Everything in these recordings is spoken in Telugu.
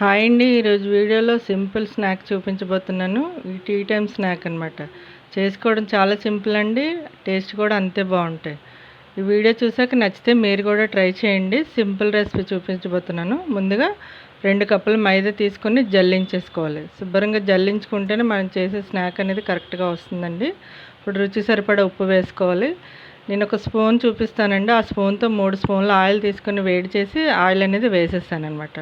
హాయ్ అండి ఈరోజు వీడియోలో సింపుల్ స్నాక్ చూపించబోతున్నాను. ఈ టీ టైమ్ స్నాక్ అనమాట చేసుకోవడం చాలా సింపుల్ అండి టేస్ట్ కూడా అంతే బాగుంటాయి. ఈ వీడియో చూసాక నచ్చితే మీరు కూడా ట్రై చేయండి. సింపుల్ రెసిపీ చూపించబోతున్నాను. ముందుగా రెండు కప్పులు మైదా తీసుకొని జల్లించేసుకోవాలి. శుభ్రంగా జల్లించుకుంటేనే మనం చేసే స్నాక్ అనేది కరెక్ట్గా వస్తుందండి. ఇప్పుడు రుచి సరిపడా ఉప్పు వేసుకోవాలి. నేను ఒక స్పూన్ చూపిస్తానండి. ఆ స్పూన్తో మూడు స్పూన్లు ఆయిల్ తీసుకొని వేడి చేసి ఆయిల్ అనేది వేసేస్తాను అనమాట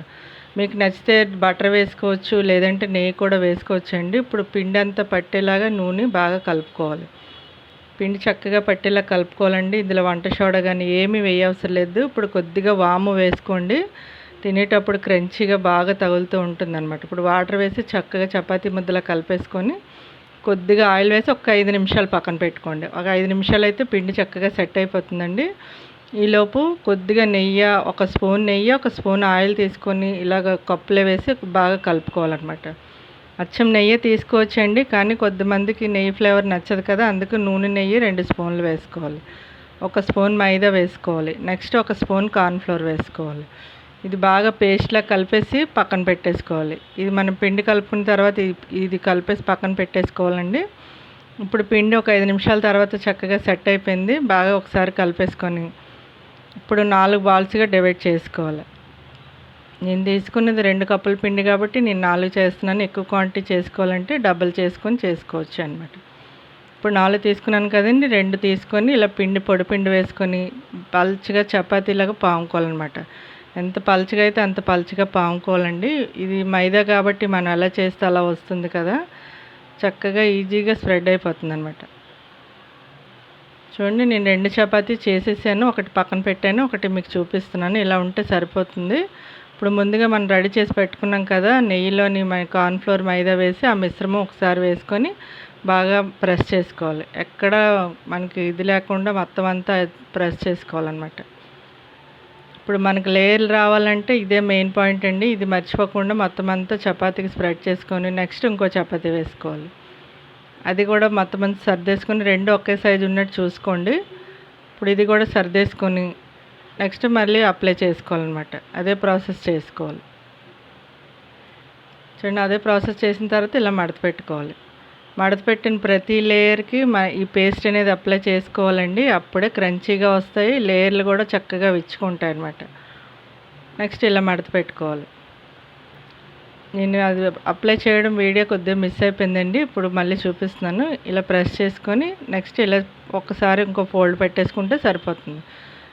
మీకు నచ్చితే బటర్ వేసుకోవచ్చు లేదంటే నెయ్యి కూడా వేసుకోవచ్చు అండి ఇప్పుడు పిండి అంతా పట్టేలాగా నూనె బాగా కలుపుకోవాలి. పిండి చక్కగా పట్టేలా కలుపుకోవాలండి. ఇందులో వంట సోడా కానీ ఏమీ వేయవసరం లేదు. ఇప్పుడు కొద్దిగా వాము వేసుకోండి. తినేటప్పుడు క్రంచీగా బాగా తగులుతూ ఉంటుంది అనమాట ఇప్పుడు వాటర్ వేసి చక్కగా చపాతీ ముద్దలా కలిపేసుకొని కొద్దిగా ఆయిల్ వేసి ఒక ఐదు నిమిషాలు పక్కన పెట్టుకోండి. ఒక ఐదు నిమిషాలు అయితే పిండి చక్కగా సెట్ అయిపోతుందండి. ఈలోపు కొద్దిగా నెయ్యి ఒక స్పూన్ నెయ్యి ఒక స్పూన్ ఆయిల్ తీసుకొని ఇలాగ కప్పులో వేసి బాగా కలుపుకోవాలన్నమాట. అచ్చం నెయ్యి తీసుకోవచ్చండి కానీ కొద్దిమందికి నెయ్యి ఫ్లేవర్ నచ్చదు కదా అందుకు నూనె నెయ్యి రెండు స్పూన్లు వేసుకోవాలి. ఒక స్పూన్ మైదా వేసుకోవాలి నెక్స్ట్ ఒక స్పూన్ కార్న్ఫ్లోర్ వేసుకోవాలి. ఇది బాగా పేస్ట్లా కలిపేసి పక్కన పెట్టేసుకోవాలి. ఇది మనం పిండి కలుపుకున్న తర్వాత ఇది కలిపేసి పక్కన పెట్టేసుకోవాలండి. ఇప్పుడు పిండి ఒక ఐదు నిమిషాల తర్వాత చక్కగా సెట్ అయిపోయింది బాగా ఒకసారి కలిపేసుకొని ఇప్పుడు నాలుగు బాల్స్గా డివైడ్ చేసుకోవాలి. నేను తీసుకున్నది రెండు కప్పుల పిండి కాబట్టి నేను నాలుగు చేస్తున్నాను. ఎక్కువ క్వాంటిటీ చేసుకోవాలంటే డబల్ చేసుకొని చేసుకోవచ్చు అనమాట ఇప్పుడు నాలుగు తీసుకున్నాను కదండి రెండు తీసుకొని ఇలా పిండి పొడి పిండి వేసుకొని పల్చగా చపాతీలాగా పాముకోవాలన్నమాట. ఎంత పలుచగా అయితే అంత పలుచగా పాముకోవాలండి. ఇది మైదా కాబట్టి మనం ఎలా చేస్తే అలా వస్తుంది కదా చక్కగా ఈజీగా స్ప్రెడ్ అయిపోతుంది అనమాట చూడండి నేను రెండు చపాతీ చేసేసాను ఒకటి పక్కన పెట్టాను ఒకటి మీకు చూపిస్తున్నాను ఇలా ఉంటే సరిపోతుంది. ఇప్పుడు ముందుగా మనం రెడీ చేసి పెట్టుకున్నాం కదా నెయ్యిలోని మన కార్న్ఫ్లోర్ మైదా వేసి ఆ మిశ్రమం ఒకసారి వేసుకొని బాగా ప్రెస్ చేసుకోవాలి. ఎక్కడ మనకి ఇది లేకుండా మొత్తం అంతా ప్రెస్ చేసుకోవాలన్నమాట. ఇప్పుడు మనకు లేయర్లు రావాలంటే ఇదే మెయిన్ పాయింట్ అండి. ఇది మర్చిపోకుండా మొత్తం అంతా చపాతీకి స్ప్రెడ్ చేసుకొని నెక్స్ట్ ఇంకో చపాతీ వేసుకోవాలి. అది కూడా మొత్తం అంతా సర్దేసుకొని రెండు ఒకే సైజు ఉన్నట్టు చూసుకోండి. ఇప్పుడు ఇది కూడా సర్దేసుకొని నెక్స్ట్ మళ్ళీ అప్లై చేసుకోవాలన్నమాట. అదే ప్రాసెస్ చేసుకోవాలి. చూడండి అదే ప్రాసెస్ చేసిన తర్వాత ఇలా మడత పెట్టుకోవాలి. మడత పెట్టిన ప్రతి లేయర్కి మ ఈ పేస్ట్ అనేది అప్లై చేసుకోవాలండి. అప్పుడే క్రంచీగా వస్తాయి. లేయర్లు కూడా చక్కగా విచ్చుకుంటాయి అన్నమాట నెక్స్ట్ ఇలా మడత పెట్టుకోవాలి. నేను అది అప్లై చేయడం వీడియో కొద్దిగా మిస్ అయిపోయిందండి. ఇప్పుడు మళ్ళీ చూపిస్తున్నాను. ఇలా ప్రెస్ చేసుకొని నెక్స్ట్ ఇలా ఒక్కసారి ఇంకో ఫోల్డ్ పెట్టేసుకుంటే సరిపోతుంది.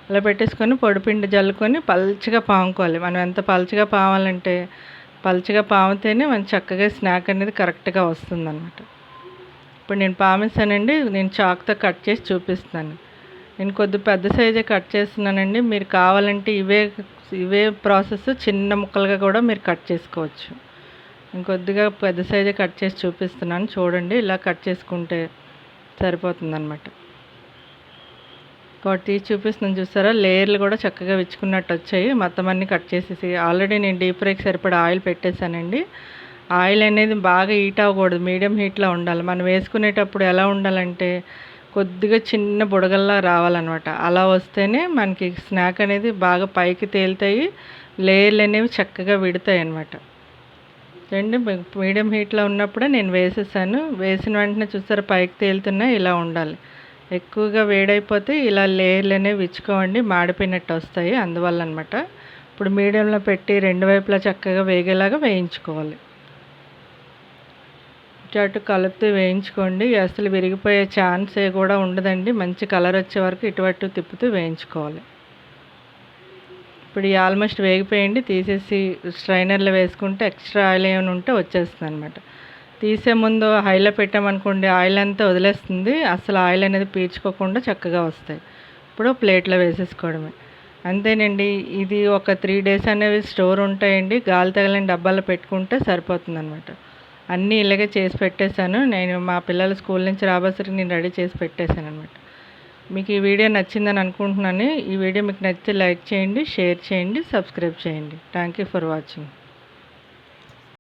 ఇలా పెట్టేసుకొని పొడిపిండి జల్లుకొని పల్చగా పాముకోవాలి. మనం ఎంత పల్చగా పావాలంటే పల్చగా పామితేనే మనం చక్కగా స్నాక్ అనేది కరెక్ట్గా వస్తుంది అనమాట ఇప్పుడు నేను పామేసానండి నేను చాక్తో కట్ చేసి చూపిస్తాను నేను కొద్ది పెద్ద సైజే కట్ చేస్తున్నానండి. మీరు కావాలంటే ఇవే ఇవే ప్రాసెస్ చిన్న ముక్కలుగా కూడా మీరు కట్ చేసుకోవచ్చు. ఇంకొద్దిగా పెద్ద సైజే కట్ చేసి చూపిస్తున్నాను. చూడండి ఇలా కట్ చేసుకుంటే సరిపోతుందన్నమాట. ఒకటి తీసి చూపిస్తున్నాను చూసారా? లేయర్లు కూడా చక్కగా విచ్చుకున్నట్టు వచ్చాయి. మొత్తం అన్నీ కట్ చేసేసి ఆల్రెడీ నేను డీప్ ఫ్రైకి సరిపడా ఆయిల్ పెట్టేశానండి. ఆయిల్ అనేది బాగా హీట్ అవ్వకూడదు. మీడియం హీట్లో ఉండాలి. మనం వేసుకునేటప్పుడు ఎలా ఉండాలంటే కొద్దిగా చిన్న బుడగల్లా రావాలన్నమాట. అలా వస్తేనే మనకి స్నాక్ అనేది బాగా పైకి తేలుతాయి. లేయర్లు అనేవి చక్కగా విడతాయి అన్నమాట రెండు మీడియం హీట్లో ఉన్నప్పుడే నేను వేసేసాను. వేసిన వెంటనే చూసారా పైకి తేలుతున్నాయి ఇలా ఉండాలి. ఎక్కువగా వేడైపోతే ఇలా లేయర్లు అనేవి విచ్చుకోండి మాడిపోయినట్టు వస్తాయి అందువల్ల అనమాట ఇప్పుడు మీడియంలో పెట్టి రెండు వైపులా చక్కగా వేగేలాగా వేయించుకోవాలి. అటు కలుపుతూ వేయించుకోండి. అసలు విరిగిపోయే ఛాన్సే కూడా ఉండదండి. మంచి కలర్ వచ్చే వరకు ఇటువట్టు తిప్పుతూ వేయించుకోవాలి. ఇప్పుడు ఈ ఆల్మోస్ట్ వేగిపోయండి తీసేసి స్ట్రైనర్లో వేసుకుంటే ఎక్స్ట్రా ఆయిల్ ఏమైనా ఉంటే వచ్చేస్తుంది అనమాట తీసే ముందు హైలో పెట్టామనుకోండి ఆయిల్ అంతా వదిలేస్తుంది. అసలు ఆయిల్ అనేది పీల్చుకోకుండా చక్కగా వస్తాయి. ఇప్పుడు ప్లేట్లో వేసేసుకోవడమే. అంతేనండి ఇది ఒక త్రీ డేస్ అనేవి స్టోర్ ఉంటాయండి. గాలి తగలని డబ్బాలో పెట్టుకుంటే సరిపోతుంది అనమాట అన్నీ ఇలాగే చేసి పెట్టేశాను. నేను మా పిల్లల స్కూల్ నుంచి రాబోసరికి నేను రెడీ చేసి పెట్టేశాను అనమాట మీకు ఈ వీడియో నచ్చిందని అనుకుంటున్నాను. ఈ వీడియో మీకు నచ్చితే లైక్ చేయండి షేర్ చేయండి సబ్స్క్రైబ్ చేయండి. Thank you for watching